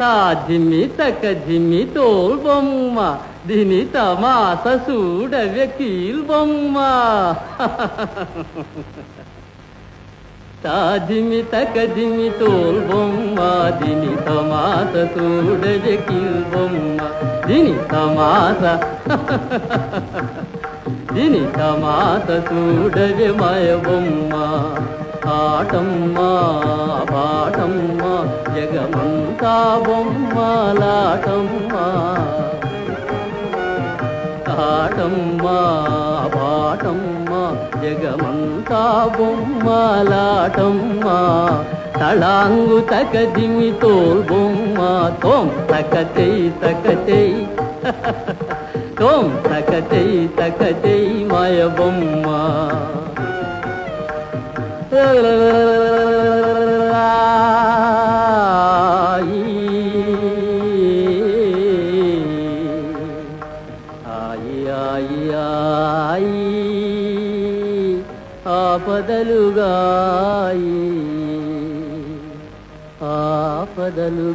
తా జిమ్మి తక్క తోల్ బొమ్మ దిని తమాస చూడవే కీల్ బొమ్మ. తాజిమి తక జిమి తోల్ బొమ్మ దిని తమాస చూడవే కీల్ బొమ్మ దిని తమాస. దిని తమాస చూడవే మాయ బొమ్మ. ఆటమ్మ పాటమ్మ జగమంతా బొమ్మలాటమ్మ. ఆటమ్మ పాటమ్మ జగమంతా బొమ్మలాటమ్మ. తళాంగు తక దిమి తోల్ బొమ్మ తోం తక చెయ్యి తక చెయ్యి తోం తక చెయ్యి తక చెయ్యి మాయ బొమ్మ. ఆపదలుగాయి ఆపదలుగాయి